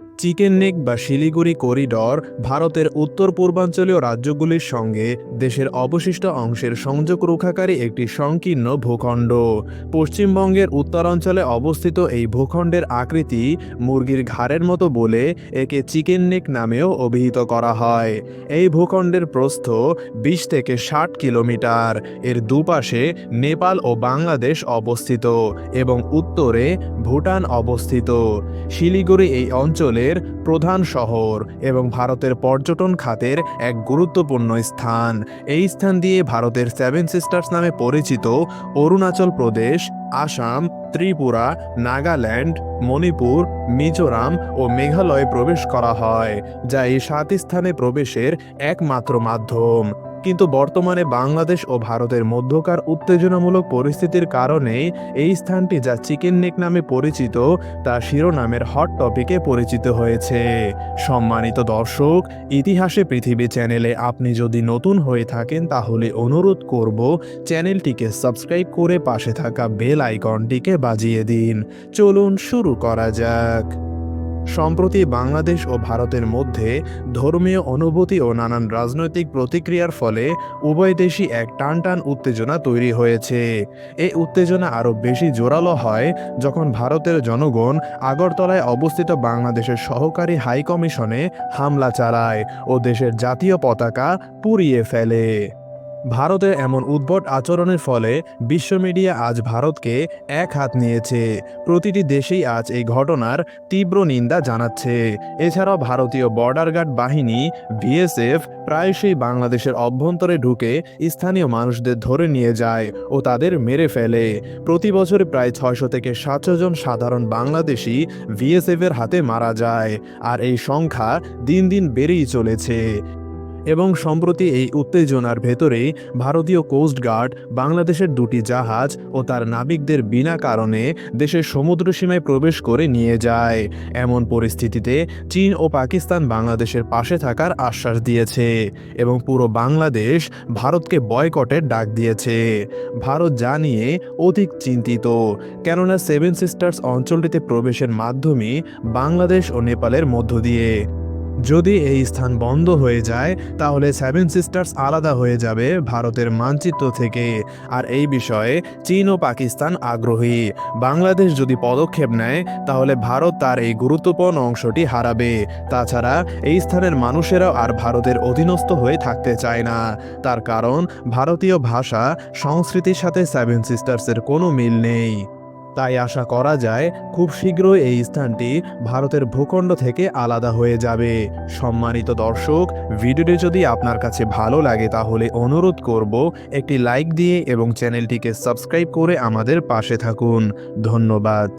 Thank you. Chicken neck বা Siliguri corridor ভারতের উত্তর পূর্বাঞ্চলীয় রাজ্যগুলির সঙ্গে দেশের অবশিষ্ট অংশের সংযোগ রক্ষাকারী একটি সংকীর্ণ ভূখণ্ড। পশ্চিমবঙ্গের উত্তরাঞ্চলে অবস্থিত এই ভূখণ্ডের আকৃতি মুরগির ঘাড়ের মতো বলে একে চিকেন নেক নামেও অভিহিত করা হয়। এই ভূখণ্ডের প্রস্থ বিশ থেকে ষাট কিলোমিটার। এর দুপাশে নেপাল ও বাংলাদেশ অবস্থিত এবং উত্তরে ভুটান অবস্থিত। শিলিগুড়ি এই অঞ্চলের প্রধান শহর এবং ভারতের পর্যটন খাতের এক গুরুত্বপূর্ণ স্থান। এই স্থান দিয়ে ভারতের সেভেন সিস্টার্স নামে পরিচিত অরুণাচল প্রদেশ, আসাম, ত্রিপুরা, নাগাল্যান্ড, মণিপুর, মিজোরাম ও মেঘালয়ে প্রবেশ করা হয়, যা এই সাত স্থানে প্রবেশের একমাত্র মাধ্যম। কিন্তু বর্তমানে বাংলাদেশ ও ভারতের মধ্যকার উত্তেজনামূলক পরিস্থিতির কারণে এই স্থানটি যা চিকেন নেক নামে পরিচিত, তা শিরোনামের হট টপিকে পরিচিত হয়েছে। সম্মানিত দর্শক, ইতিহাসে পৃথিবী চ্যানেলে আপনি যদি নতুন হয়ে থাকেন, তাহলে অনুরোধ করব চ্যানেলটিকে সাবস্ক্রাইব করে পাশে থাকা বেল আইকনটিকে বাজিয়ে দিন। চলুন শুরু করা যাক। সম্প্রতি বাংলাদেশ ও ভারতের মধ্যে ধর্মীয় অনুভূতি ও নানান রাজনৈতিক প্রতিক্রিয়ার ফলে উভয় দেশই এক টান টান উত্তেজনা তৈরি হয়েছে। এই উত্তেজনা আরও বেশি জোরালো হয় যখন ভারতের জনগণ আগরতলায় অবস্থিত বাংলাদেশের সহকারী হাইকমিশনে হামলা চালায় ও দেশের জাতীয় পতাকা পুড়িয়ে ফেলে। ভারতের এমন উদ্ভট আচরণের ফলে বিশ্ব মিডিয়া আজ ভারতকে এক হাত নিয়েছে। প্রতিটি দেশেই আজ এই ঘটনার তীব্র নিন্দা জানাচ্ছে। এছাড়াও ভারতীয় বর্ডার গার্ড বাহিনী বিএসএফ প্রায়শই বাংলাদেশের অভ্যন্তরে ঢুকে স্থানীয় মানুষদের ধরে নিয়ে যায় ও তাদের মেরে ফেলে। প্রতি বছর প্রায় ছয়শো থেকে সাতশো জন সাধারণ বাংলাদেশি বিএসএফ এর হাতে মারা যায়। আর এই সংখ্যা দিন দিন বেড়েই চলেছে। এবং সম্প্রতি এই উত্তেজনার ভেতরেই ভারতীয় কোস্ট গার্ড, বাংলাদেশের দুটি জাহাজ ও তার নাবিকদের বিনা কারণে দেশের সমুদ্র সীমায় প্রবেশ করে নিয়ে যায়। এমন পরিস্থিতিতে চীন ও পাকিস্তান বাংলাদেশের পাশে থাকার আশ্বাস দিয়েছে এবং পুরো বাংলাদেশ ভারতকে বয়কটের ডাক দিয়েছে। ভারত যা নিয়ে অধিক চিন্তিত, কেননা সেভেন সিস্টার্স অঞ্চলটিতে প্রবেশের মাধ্যমে বাংলাদেশ ও নেপালের মধ্য দিয়ে যদি এই স্থান বন্ধ হয়ে যায়, তাহলে সেভেন সিস্টার্স আলাদা হয়ে যাবে ভারতের মানচিত্র থেকে। আর এই বিষয়ে চীন ও পাকিস্তান আগ্রহী। বাংলাদেশ যদি পদক্ষেপ নেয়, তাহলে ভারত তার এই গুরুত্বপূর্ণ অংশটি হারাবে। তাছাড়া এই স্থানের মানুষেরাও আর ভারতের অধীনস্থ হয়ে থাকতে চায় না। তার কারণ, ভারতীয় ভাষা, সংস্কৃতির সাথে সেভেন সিস্টার্সের কোনো মিল নেই। তাই আশা করা যায় খুব শীঘ্রই এই স্থানটি ভারতের ভূখণ্ড থেকে আলাদা হয়ে যাবে। সম্মানিত দর্শক, ভিডিওটি যদি আপনার কাছে ভালো লাগে তাহলে অনুরোধ করব একটি লাইক দিয়ে এবং চ্যানেলটিকে সাবস্ক্রাইব করে আমাদের পাশে থাকুন। ধন্যবাদ।